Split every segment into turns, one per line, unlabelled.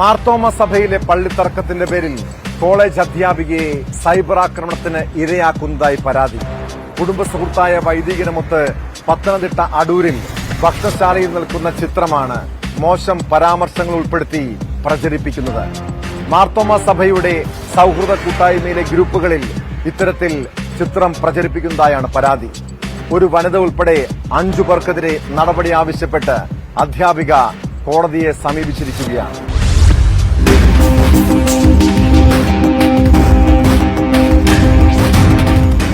മാർത്തോമ സഭയിലെ പള്ളിത്തർക്കത്തിന്റെ പേരിൽ college അധ്യാപികയെ cyber ആക്രമണത്തിന് ഇരയാക്കുന്നതായി പരാതി. കുടുംബ സുഹൃത്തായ വൈദികനുമൊത്ത് പത്തനംതിട്ട അടൂരിൽ ഭക്ഷണശാലയിൽ നിൽക്കുന്ന ചിത്രമാണ് മോശം പരാമർശങ്ങൾ ഉൾപ്പെടുത്തി പ്രചരിപ്പിക്കുന്നത്. മാർത്തോമ സഭയുടെ സൗഹൃദ കൂട്ടായ്മയിലെ ഗ്രൂപ്പുകളിൽ ഇത്തരത്തിൽ ചിത്രം പ്രചരിപ്പിക്കുന്നതായാണ് പരാതി. ഒരു വനിത ഉൾപ്പെടെ അഞ്ചു പേർക്കെതിരെ നടപടി ആവശ്യപ്പെട്ട് അധ്യാപിക കോടതിയെ സമീപിച്ചിരിക്കുകയാണ്.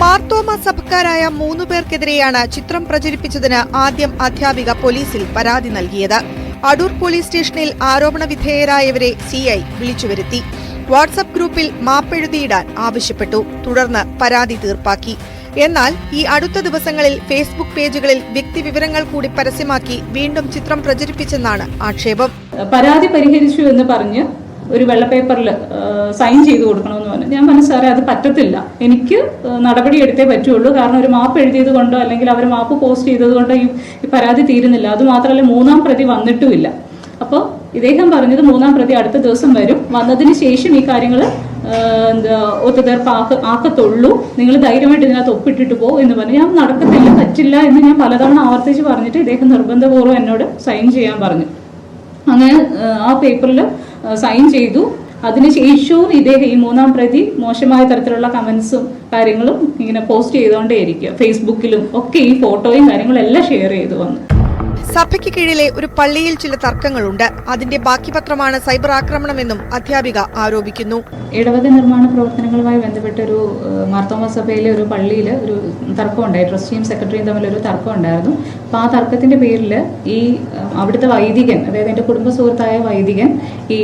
മാർത്തോമ സഭക്കാരായ മൂന്നു പേർക്കെതിരെയാണ് ചിത്രം പ്രചരിപ്പിച്ചതിന് ആദ്യം അധ്യാപിക പോലീസിൽ പരാതി നൽകിയത്. അടൂർ പോലീസ് സ്റ്റേഷനിൽ ആരോപണ വിധേയരായവരെ സിഐ വിളിച്ചുവരുത്തി. വാട്സപ്പ് ഗ്രൂപ്പിൽ മാപ്പെഴുതിയിടാൻ ആവശ്യപ്പെട്ടു. തുടർന്ന് പരാതി തീർപ്പാക്കി. എന്നാൽ ഈ അടുത്ത ദിവസങ്ങളിൽ ഫേസ്ബുക്ക് പേജുകളിൽ വ്യക്തിവിവരങ്ങൾ കൂടി പരസ്യമാക്കി വീണ്ടും ചിത്രം പ്രചരിപ്പിച്ചെന്നാണ് ആക്ഷേപം.
പരാതി പരിഹരിച്ചു എന്ന് പറഞ്ഞ് ഒരു വെള്ള പേപ്പറിൽ സൈൻ ചെയ്ത് കൊടുക്കണമെന്ന് പറഞ്ഞു. ഞാൻ പറഞ്ഞു സാറേ അത് പറ്റത്തില്ല. എനിക്ക് നടപടി എടുത്തേ പറ്റുള്ളൂ. കാരണം ഒരു മാപ്പ് എഴുതിയത് കൊണ്ടോ അല്ലെങ്കിൽ അവർ മാപ്പ് പോസ്റ്റ് ചെയ്തത് കൊണ്ടോ ഈ പരാതി തീരുന്നില്ല. അതുമാത്രമല്ല മൂന്നാം പ്രതി വന്നിട്ടുമില്ല. അപ്പോൾ ഇദ്ദേഹം പറഞ്ഞത് മൂന്നാം പ്രതി അടുത്ത ദിവസം വരും. വന്നതിന് ശേഷം ഈ കാര്യങ്ങൾ എന്താ ഒത്തുതീർപ്പ് ആക്ക ആക്കത്തുള്ളൂ. നിങ്ങൾ ധൈര്യമായിട്ട് ഇതിനകത്ത് ഒപ്പിട്ടിട്ട് പോകും എന്ന് പറഞ്ഞു. ഞാൻ നടക്കത്തില്ല പറ്റില്ല എന്ന് ഞാൻ പലതവണ ആവർത്തിച്ച് പറഞ്ഞിട്ട് ഇദ്ദേഹം നിർബന്ധപൂർവം എന്നോട് സൈൻ ചെയ്യാൻ പറഞ്ഞു. അങ്ങനെ ആ പേപ്പറിൽ സൈൻ ചെയ്തു. അതിനുശേഷവും ഇദ്ദേഹം ഈ മൂന്നാം പ്രതി മോശമായ തരത്തിലുള്ള കമന്റ്സും കാര്യങ്ങളും ഇങ്ങനെ പോസ്റ്റ് ചെയ്തുകൊണ്ടേയിരിക്കുക ഫേസ്ബുക്കിലും ഒക്കെ ഈ ഫോട്ടോയും കാര്യങ്ങളും എല്ലാം ഷെയർ ചെയ്തു വന്നു.
സഭയ്ക്ക് കീഴിലെ ഒരു പള്ളിയിൽ ചില തർക്കങ്ങളുണ്ട്. അതിന്റെ ബാക്കി പത്രമാണ് സൈബർ ആക്രമണമെന്നും അധ്യാപിക ആരോപിക്കുന്നു.
ഇടവക നിർമ്മാണ പ്രവർത്തനങ്ങളുമായി ബന്ധപ്പെട്ട ഒരു മാർത്തോമ സഭയിലെ ഒരു പള്ളിയിൽ ഒരു തർക്കം ഉണ്ടായി ട്രസ്റ്റിയും സെക്രട്ടറിയും തമ്മിൽ ഒരു തർക്കം ഉണ്ടായിരുന്നു അപ്പോൾ ആ തർക്കത്തിന്റെ പേരിൽ ഈ അവിടുത്തെ വൈദികൻ അതായത് എന്റെ കുടുംബ സുഹൃത്തായ വൈദികൻ ഈ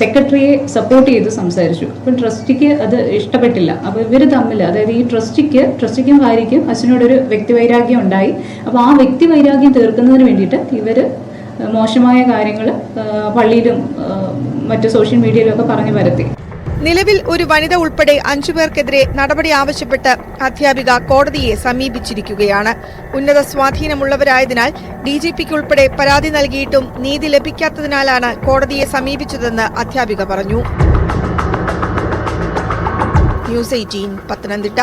സെക്രട്ടറിയെ സപ്പോർട്ട് ചെയ്ത് സംസാരിച്ചു. അപ്പം ട്രസ്റ്റിക്ക് അത് ഇഷ്ടപ്പെട്ടില്ല. അപ്പോൾ ഇവർ തമ്മിൽ അതായത് ഈ ട്രസ്റ്റിക്ക് ട്രസ്റ്റിക്കും ഭാര്യയ്ക്കും അച്ഛനോടൊരു വ്യക്തിവൈരാഗ്യം ഉണ്ടായി. അപ്പോൾ ആ വ്യക്തിവൈരാഗ്യം തീർക്കുന്നതിന് വേണ്ടിയിട്ട് ഇവർ മോശമായ കാര്യങ്ങൾ പള്ളിയിലും മറ്റു മറ്റ് സോഷ്യൽ മീഡിയയിലും ഒക്കെ പറഞ്ഞു പരത്തി.
നിലവിൽ ഒരു വനിത ഉൾപ്പെടെ അഞ്ചു പേർക്കെതിരെ നടപടി ആവശ്യപ്പെട്ട് അധ്യാപിക കോടതിയെ സമീപിച്ചിരിക്കുകയാണ്. ഉന്നത സ്വാധീനമുള്ളവരായതിനാൽ ഡി ജി പിക്ക് ഉൾപ്പെടെ പരാതി നൽകിയിട്ടും നീതി ലഭിക്കാത്തതിനാലാണ് കോടതിയെ സമീപിച്ചതെന്ന് അധ്യാപിക പറഞ്ഞു. News eighteen Pathanamthitta.